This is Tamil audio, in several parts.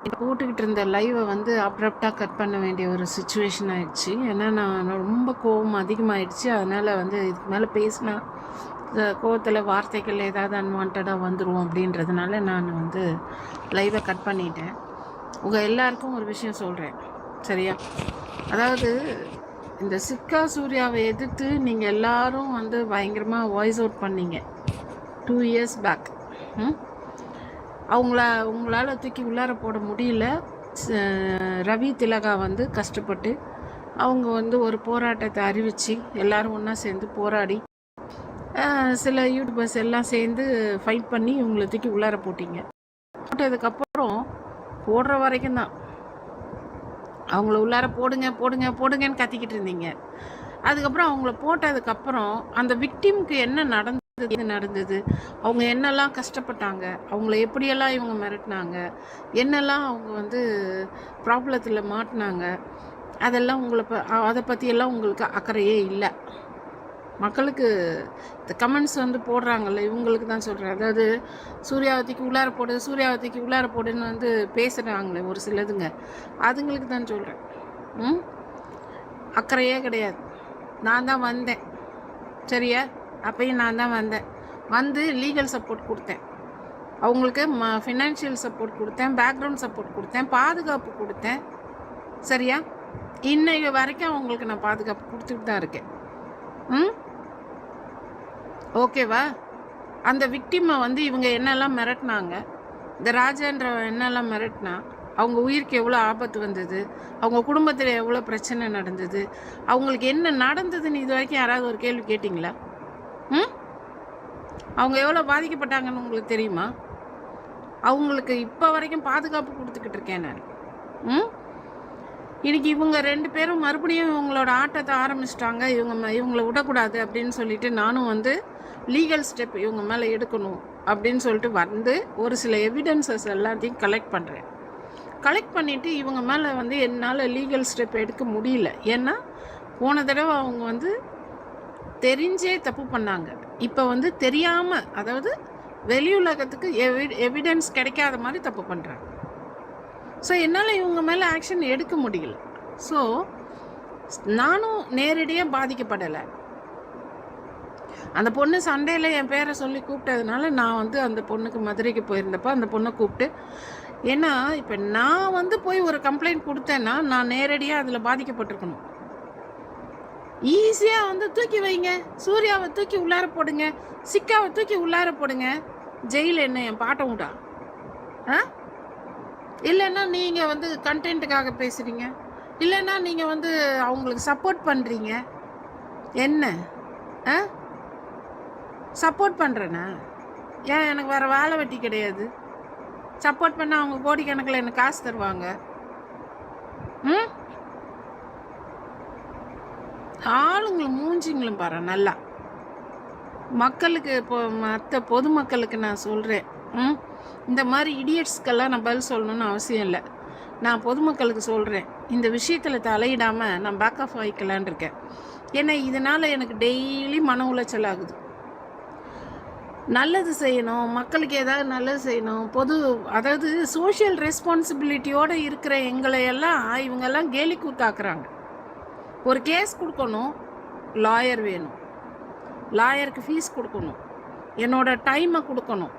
போட்டுக்கிட்டு இருந்த லைவை வந்து அப்ரப்டாக கட் பண்ண வேண்டிய ஒரு சுச்சுவேஷன் ஆயிடுச்சு. ஏன்னா நான் ரொம்ப கோவம் அதிகமாகிடுச்சு அதனால் வந்து இதுக்கு மேலே பேசினா இந்த கோவத்தில் வார்த்தைகள் ஏதாவது அன்வான்டாக வந்துடும் அப்படின்றதுனால நான் வந்து லைவை கட் பண்ணிட்டேன். உங்கள் எல்லாருக்கும் ஒரு விஷயம் சொல்கிறேன் சரியா? அதாவது இந்த சிக்கா சூர்யாவை எதிர்த்து நீங்கள் எல்லாரும் வந்து பயங்கரமாக வாய்ஸ் அவுட் பண்ணீங்க. டூ இயர்ஸ் பேக் ம்? அவங்கள உங்களால் தூக்கி உள்ளார போட முடியல. ரவி திலகா வந்து கஷ்டப்பட்டு அவங்க வந்து ஒரு போராட்டத்தை அறிவித்து எல்லோரும் ஒன்றா சேர்ந்து போராடி சில யூடியூபர்ஸ் எல்லாம் சேர்ந்து ஃபைட் பண்ணி இவங்களை தூக்கி உள்ளார போட்டிங்க. போட்டதுக்கப்புறம் போடுற வரைக்கும் தான். அவங்கள உள்ளார போடுங்க போடுங்க போடுங்கன்னு கத்திக்கிட்டு இருந்தீங்க. அதுக்கப்புறம் அவங்கள போட்டதுக்கப்புறம் அந்த விக்டிமுக்கு என்ன நடந்து இது நடந்தது. அவங்க என்னெல்லாம் கஷ்டப்பட்டாங்க அவங்கள எப்படியெல்லாம் இவங்க மிரட்டினாங்க என்னெல்லாம் அவங்க வந்து ப்ராப்ளத்தில் மாட்டினாங்க அதெல்லாம் உங்களை ப அதை பற்றியெல்லாம் உங்களுக்கு அக்கறையே இல்லை. மக்களுக்கு இந்த கமெண்ட்ஸ் வந்து போடுறாங்கல்ல இவங்களுக்கு தான் சொல்கிறேன் அதாவது சூர்யாவதிக்கு உள்ளார போடு சூர்யாவதிக்கு உள்ளார போடுன்னு வந்து பேசுகிறாங்களே ஒரு சிலதுங்க. அதுங்களுக்கு தான் சொல்கிறேன் ம்? அக்கறையே கிடையாது. நான் தான் வந்தேன். சரியா? அப்பயும் நான் தான் வந்தேன். வந்து லீகல் சப்போர்ட் கொடுத்தேன். அவங்களுக்கு ம ஃபினான்ஷியல் சப்போர்ட் கொடுத்தேன் பேக்ரவுண்ட் சப்போர்ட் கொடுத்தேன் பாதுகாப்பு கொடுத்தேன். சரியா? இன்னைக்கு வரைக்கும் அவங்களுக்கு நான் பாதுகாப்பு கொடுத்துட்டு தான் இருக்கேன். ம்? ஓகேவா அந்த விக்டிமை வந்து இவங்க என்னெல்லாம் மிரட்டினாங்க? இந்த ராஜான்ற என்னெல்லாம் மிரட்டினா? அவங்க உயிருக்கு எவ்வளோ ஆபத்து வந்தது? அவங்க குடும்பத்தில் எவ்வளோ பிரச்சனை நடந்தது? அவங்களுக்கு என்ன நடந்ததுன்னு இது வரைக்கும் யாராவது ஒரு கேள்வி கேட்டிங்களா? ம்? அவங்க எவ்வளோ பாதிக்கப்பட்டாங்கன்னு உங்களுக்கு தெரியுமா? அவங்களுக்கு இப்போ வரைக்கும் பாதுகாப்பு கொடுத்துக்கிட்டு இருக்கேன் நான். ம்? இன்னைக்கு இவங்க ரெண்டு பேரும் மறுபடியும் இவங்களோட ஆட்டத்தை ஆரம்பிச்சிட்டாங்க. இவங்க இவங்களை இவங்கள விடக்கூடாது அப்படின்னு சொல்லிட்டு நானும் வந்து லீகல் ஸ்டெப் இவங்க மேலே எடுக்கணும் அப்படின்னு சொல்லிட்டு வந்து ஒரு சில எவிடன்சஸ் எல்லாத்தையும் கலெக்ட் பண்ணுறேன் கலெக்ட் பண்ணிவிட்டு இவங்க மேலே வந்து என்னால் லீகல் ஸ்டெப் எடுக்க முடியல. ஏன்னா போன தடவை அவங்க வந்து தெரிஞ்சே தப்பு பண்ணாங்க. இப்போ வந்து தெரியாமல் அதாவது வெளியுலகத்துக்கு எவி எவிடன்ஸ் கிடைக்காத மாதிரி தப்பு பண்ணுறாங்க ஸோ என்னால் இவங்க மேலே ஆக்ஷன் எடுக்க முடியல. ஸோ நானும் நேரடியாக பாதிக்கப்படலை. அந்த பொண்ணு சண்டையில் என் பேரை சொல்லி கூப்பிட்டதுனால நான் வந்து அந்த பொண்ணுக்கு மதுரைக்கு போயிருந்தப்போ அந்த பொண்ணை கூப்பிட்டு ஏன்னா இப்போ நான் வந்து போய் ஒரு கம்ப்ளைண்ட் கொடுத்தேன்னா நான் நேரடியாக அதில் பாதிக்கப்பட்டிருக்கணும். ஈஸியாக வந்து தூக்கி வைங்க. சூர்யாவை தூக்கி உள்ளார போடுங்க. சிக்காவை தூக்கி உள்ளார போடுங்க. ஜெயில் என்ன என் பாட்டம் விடா ஆ? இல்லைன்னா நீங்கள் வந்து கண்டென்ட்டுக்காக பேசுகிறீங்க இல்லைன்னா நீங்கள் வந்து அவங்களுக்கு சப்போர்ட் பண்ணுறீங்க என்ன? ஆ? சப்போர்ட் பண்ணுறேண்ணா ஏன் எனக்கு வேறு வேலை வெட்டி கிடையாது? சப்போர்ட் பண்ணால் அவங்க கோடிக்கணக்கில் எனக்கு காசு தருவாங்க. ம்? ஆளுங்களும் மூஞ்சிங்களும் பாரு நல்லா. மக்களுக்கு இப்போ மற்ற பொதுமக்களுக்கு நான் சொல்கிறேன் ம்? இந்த மாதிரி இடியட்ஸ்க்கெல்லாம் நான் பதில் சொல்லணும்னு அவசியம் இல்லை. நான் பொதுமக்களுக்கு சொல்கிறேன் இந்த விஷயத்தில் தலையிடாமல் நான் பேக் ஆஃப் ஆகிக்கலான் இருக்கேன். ஏன்னா இதனால் எனக்கு டெய்லி மன உளைச்சல் ஆகுது. நல்லது செய்யணும் மக்களுக்கு ஏதாவது நல்லது செய்யணும் பொது அதாவது சோஷியல் ரெஸ்பான்சிபிலிட்டியோடு இருக்கிற எங்களை எல்லாம் இவங்கெல்லாம் கேலி கூத்தாக்குறாங்க. ஒரு கேஸ் கொடுக்கணும் லாயர் வேணும். லாயருக்கு ஃபீஸ் கொடுக்கணும். என்னோட டைமை கொடுக்கணும்.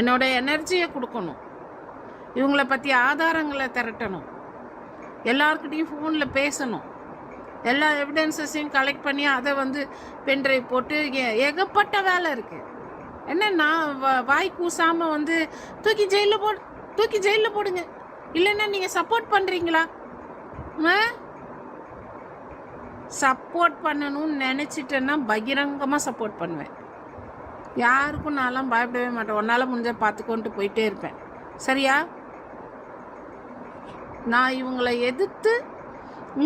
என்னோட எனர்ஜியை கொடுக்கணும். இவங்கள பற்றி ஆதாரங்களை திரட்டணும். எல்லாருக்கிட்டையும் ஃபோனில் பேசணும். எல்லா எவிடன்சஸையும் கலெக்ட் பண்ணி அதை வந்து பென்ட்ரைவ் போட்டு ஏகப்பட்ட வேலை இருக்குது என்ன நான் வாய் கூசாமல் வந்து தூக்கி ஜெயிலில் போடு தூக்கி ஜெயிலில் போடுங்க. இல்லைன்னா நீங்கள் சப்போர்ட் பண்ணுறீங்களா சப்போர்ட் பண்ணணும்னு நினச்சிட்டேன்னா பகிரங்கமாக சப்போர்ட் பண்ணுவேன். யாருக்கும் நான்லாம் பயப்படவே மாட்டேன். உன்னால் முடிஞ்ச பார்த்துக்கொண்டு போயிட்டே இருப்பேன். சரியா? நான் இவங்களை எதிர்த்து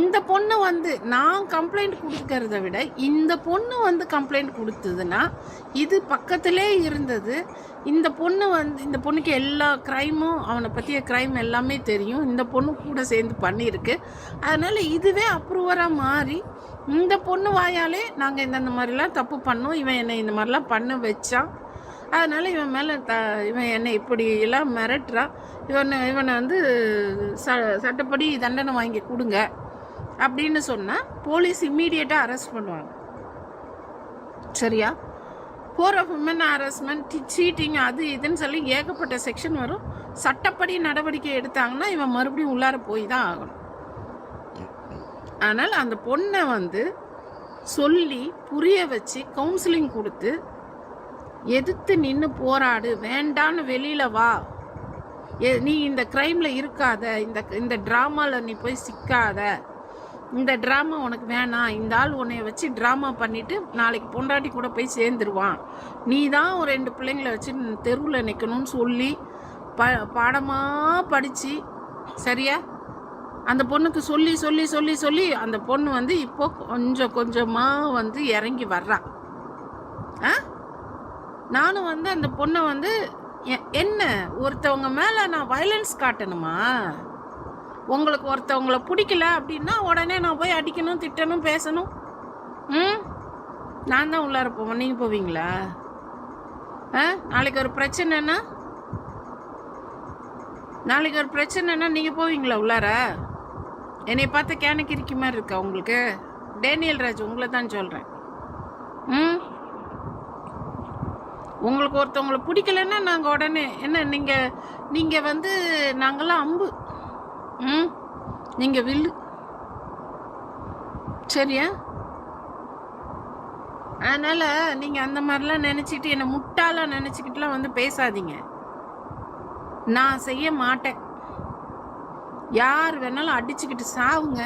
இந்த பொண்ணு வந்து நான் கம்ப்ளைண்ட் கொடுக்கறத விட இந்த பொண்ணு வந்து கம்ப்ளைண்ட் கொடுத்ததுன்னா இது பக்கத்திலே இருந்தது. இந்த பொண்ணு வந்து இந்த பொண்ணுக்கு எல்லா க்ரைமும் அவனை பற்றிய க்ரைம் எல்லாமே தெரியும். இந்த பொண்ணு கூட சேர்ந்து பண்ணியிருக்கு. அதனால் இதுவே அப்ரூவராக மாறி இந்த பொண்ணு வாயாலே நாங்கள் இந்தந்த மாதிரிலாம் தப்பு பண்ணோம். இவன் என்னை இந்த மாதிரிலாம் பண்ண வச்சான் அதனால் இவன் மேலே த இவன் என்னை இப்படி எல்லாம் மிரட்டுறான் இவனை இவனை வந்து ச சட்டப்படி தண்டனை வாங்கி கொடுங்க. அப்படின்னு சொன்னால் போலீஸ் இம்மீடியட்டாக அரெஸ்ட் பண்ணுவாங்க. சரியா? For of woman harassment cheating அது இதுன்னு சொல்லி ஏகப்பட்ட செக்ஷன் வரும். சட்டப்படி நடவடிக்கை எடுத்தாங்கன்னா இவன் மறுபடியும் உள்ளார போய் தான் ஆகணும். ஆனால் அந்த பொண்ணை வந்து சொல்லி புரிய வச்சு கவுன்சிலிங் கொடுத்து எதிர்த்து நின்று போராடு வேண்டான்னு வெளியில் வா. எ- நீ இந்த க்ரைமில் இருக்காத இந்த இந்த ட்ராமாவில் நீ போய் சிக்காத. இந்த ட்ராமா உனக்கு வேணாம் இந்த ஆள் உன்னை வச்சு ட்ராமா பண்ணிட்டு நாளைக்கு பொண்டாட்டி கூட போய் சேர்ந்துருவான். நீ தான் ஒரு ரெண்டு பிள்ளைங்கள வச்சு தெருவில் நிற்கணும்னு சொல்லி ப பாடமாக படித்து சரியா? அந்த பொண்ணுக்கு சொல்லி சொல்லி சொல்லி சொல்லி அந்த பொண்ணு வந்து இப்போ கொஞ்சம் கொஞ்சமாக வந்து இறங்கி வர்றா. ஆ? நானும் வந்து அந்த பொண்ணை வந்து எ- என்ன? ஒருத்தவங்க மேலே நான் வயலன்ஸ் காட்டணுமா? உங்களுக்கு ஒருத்தவங்கள பிடிக்கல அப்படின்னா உடனே நான் போய் அடிக்கணும் திட்டணும் பேசணும். ம்? நான் தான் உள்ளார போவேன். நீங்கள் போவீங்களா? ஆ? நாளைக்கு ஒரு பிரச்சனைன்னா? நாளைக்கு ஒரு பிரச்சனைன்னா நீங்கள் போவீங்களா உள்ளார? என்னை பார்த்து கேனக்கு இருக்க மாதிரி இருக்கா உங்களுக்கு? டேனியல் ராஜ் உங்களை தான் சொல்கிறேன் ம்? உங்களுக்கு ஒருத்தவங்களை பிடிக்கலன்னா நாங்கள் உடனே என்ன நீங்கள் நீங்கள் வந்து நாங்களாம் அம்பு. ம்? நீங்கள் வில்லு சரியா? அதனால் நீங்கள் அந்த மாதிரிலாம் நினச்சிட்டு என்னை முட்டாளாக நினச்சிக்கிட்டுலாம் வந்து பேசாதீங்க. நான் செய்ய மாட்டேன். யார் வேணாலும் அடிச்சுக்கிட்டு சாவுங்க.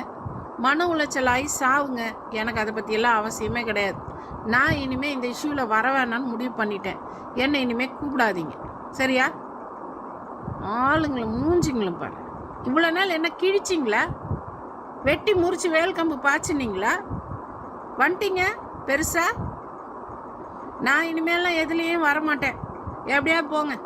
மன உளைச்சல் ஆகி சாவுங்க. எனக்கு அதை பற்றியெல்லாம் அவசியமே கிடையாது. நான் இனிமேல் இந்த இஷ்யூவில் வர வேணாம்னு முடிவு பண்ணிட்டேன். என்னை இனிமேல் கூப்பிடாதீங்க. சரியா? ஆளுங்களை மூஞ்சிங்களும் பாரு இவ்வளோ நாள் என்ன கிழிச்சிங்களா? வெட்டி முறிச்சு வேல் கம்பு பாய்ச்சினீங்களா? வந்துட்டீங்க பெருசா? நான் இனிமேலாம் எதுலேயும் வரமாட்டேன். எப்படியா போங்க.